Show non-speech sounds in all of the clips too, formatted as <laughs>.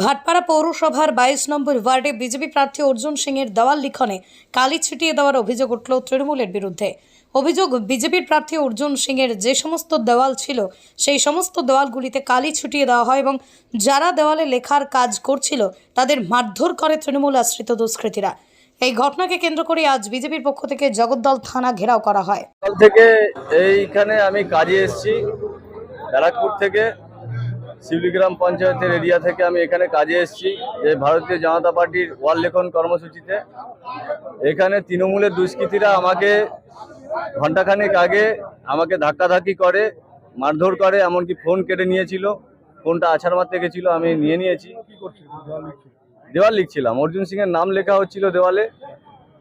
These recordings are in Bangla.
ভাটপাড়া পৌরসভার বাইশ নম্বর ওয়ার্ডে বিজেপি প্রার্থী অর্জুন সিং এর দেওয়াল লিখনে কালি ছিটিয়ে দেওয়ার অভিযোগ উঠল তৃণমূলের বিরুদ্ধে। অভিযোগ, বিজেপির প্রার্থী অর্জুন সিং এর যে সমস্ত দেওয়াল ছিল, সেই সমস্ত দেওয়ালগুলিতে কালি ছুটিয়ে দেওয়া হয় এবং যারা দেওয়ালে লেখার কাজ করছিল, তাদের মারধর করে তৃণমূল আশ্রিত দুষ্কৃতীরা। এই ঘটনাকে কেন্দ্র করে আজ বিজেপির পক্ষ থেকে জগদ্দল থানা ঘেরাও করা হয়। থেকে এইখানে আমি কাজে এসেছি, ব্যারাকপুর থেকে। শিবলিগ্রাম পঞ্চায়েতের এরিয়া থেকে আমি এখানে কাজে এসেছি, যে ভারতীয় জনতা পার্টির ওয়াল লেখন কর্মসূচিতে। এখানে তৃণমূলের দুষ্কৃতীরা আমাকে ঘন্টাখানেক আগে আমাকে ধাক্কাধাক্কি করে, মারধর করে, এমনকি ফোন কেটে নিয়েছিল। ফোনটা আছাড় মারতে গেছিল, আমি নিয়ে নিয়েছি। দেওয়াল লিখছিলাম। অর্জুন সিংয়ের নাম লেখা হচ্ছিল দেওয়ালে।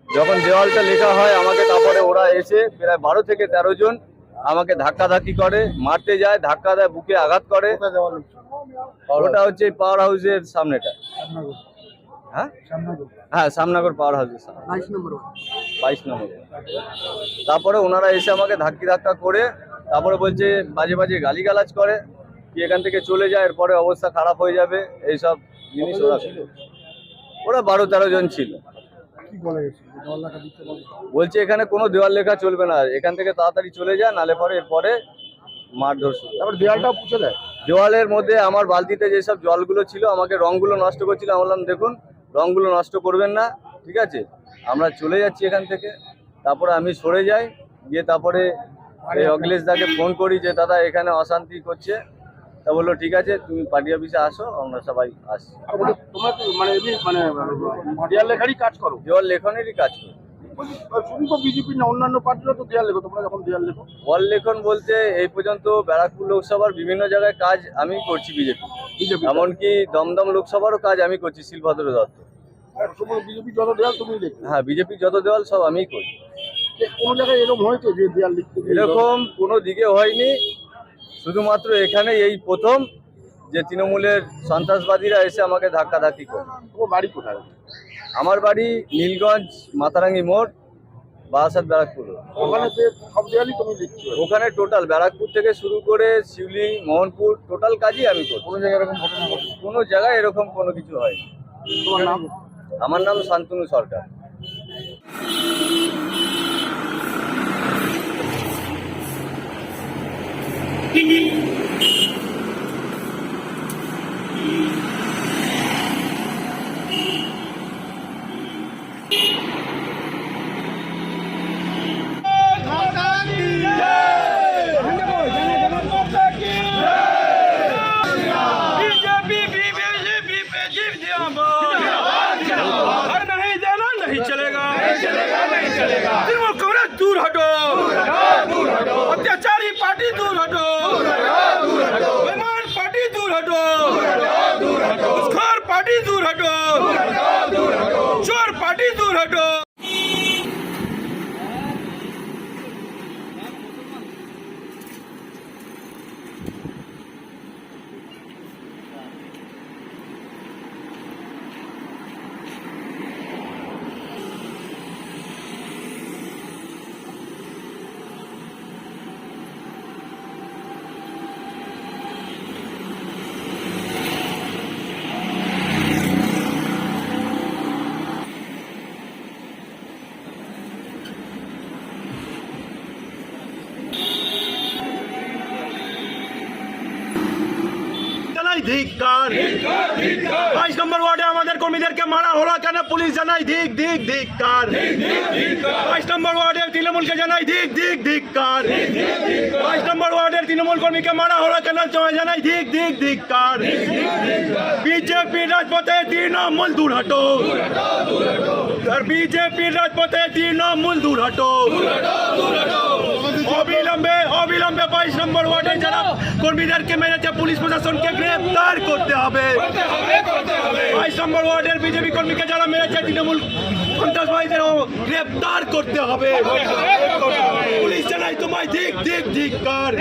যখন দেওয়ালটা লেখা হয়, আমাকে তারপরে ওরা এসে প্রায় বারো থেকে তেরো জন আমাকে ধাক্কাধাক্কি করে মারতে যায় ধাক্কা দেয় বুকে আঘাত করে। ওটা হচ্ছে পাওয়ার হাউসের সামনেটা। হ্যাঁ? হ্যাঁ সামনাগর পাওয়ার হাউসের সামনে। বাইশ নম্বর তারপরে ওনারা এসে আমাকে ধাক্কি ধাক্কা করে তারপরে বলছে বাজে বাজে গালিগালাজ করে কি এখান থেকে চলে যায় এরপরে অবস্থা খারাপ হয়ে যাবে এইসব জিনিস ওরা ওরা বারো তেরো জন ছিল। কি বলে গেছে জল লাগা দিতে বলে বলছে এখানে কোনো দেওয়াল লেখা চলবে না। এখান থেকে তাড়াতাড়ি চলে যায় নালে পরে এরপরে মারধর শুরু তারপর দেওয়ালটা পুছে দেয় দেওয়ালের মধ্যে আমার বালতিতে যেসব জলগুলো ছিল আমাকে রংগুলো নষ্ট করছিল আমি বললাম দেখুন রংগুলো নষ্ট করবেন না ঠিক আছে? আমরা চলে যাচ্ছি এখান থেকে। তারপরে আমি সরে যাই গিয়ে তারপরে এই অখিলেশ দাকে ফোন করি যে দাদা এখানে অশান্তি করছে। তা বলল ঠিক আছে তুমি পার্টি অফিসে আসো আমরা সবাই আসছি। আর বলে মানে মানে দেয়াল লেখারই কাজ করো? দেওয়াল লেখনেরই কাজ করি। বলছি, শুধু তো বিজেপি না অন্যান্য পার্টিরও তো দেয়াল লেখো তোমরা যখন দেয়াল লেখো? ওয়াল লেখন বলতে এই পর্যন্ত ব্যারাকপুর লোকসভার বিভিন্ন জায়গায় কাজ আমি করছি বিজেপি এমনকি দমদম লোকসভারও কাজ আমি করছি শিলভদ্র দত্ত। আর বিজেপি যত তুমি লিখো। হ্যাঁ বিজেপি যত দেওয়াল সব আমিই করি। কোনো জায়গায় এরকম হয়েছে যে দেয়াল লিখতে এরকম কোনো দিকে হয়নি শুধুমাত্র এখানে এই প্রথম যে তৃণমূলের সন্ত্রাসবাদীরা এসে আমাকে ধাক্কাধাক্কি করে। তোমার বাড়ি কোথায়? আমার বাড়ি নীলগঞ্জ মাতারাঙ্গি মোড় বারাসাত ব্যারাকপুর। ওখানে যে সব দেয়ালই তুমি লিখছো ওখানে টোটাল ব্যারাকপুর থেকে শুরু করে শিউলি মোহনপুর টোটাল কাজই আমি করি কোনো জায়গায় এরকম কোনো জায়গায় এরকম কোনো কিছু হয়নি। তোমার নাম? আমার নাম শান্তনু সরকার। Thank <laughs> you. কাটো ধিক্কার। বাইশ নম্বর ওয়ার্ডে আমাদের কর্মীদেরকে মারা হলো কেন? পুলিশ জানাই ধিক ধিক, ধিক্কার। বাইশ নম্বর ওয়ার্ডের তৃণমূলকে জানাই ধিক ধিক, ধিক্কার। বাইশ নম্বর ওয়ার্ডের তৃণমূল কর্মীকে মারা হলো কেন? জানাই ধিক ধিক, ধিক্কার। বিজেপির রাজপথে তৃণমূল দূর হটো আর বিজেপির রাজপথে তৃণমূল দূর হটো অবিলম্বে অবিলম্বে বাইশ নম্বর ওয়ার্ডে যারা কর্মীদেরকে মেরেছে, পুলিশ প্রশাসনকে গ্রেফতার করতে হবে। বাইশ নম্বর ওয়ার্ডের বিজেপি কর্মীকে যারা মেরেছে, তৃণমূল সন্ত্রাসবাদীদের গ্রেফতার করতে হবে। পুলিশ জানাই তোমায় ঠিক ঠিক ঠিক কর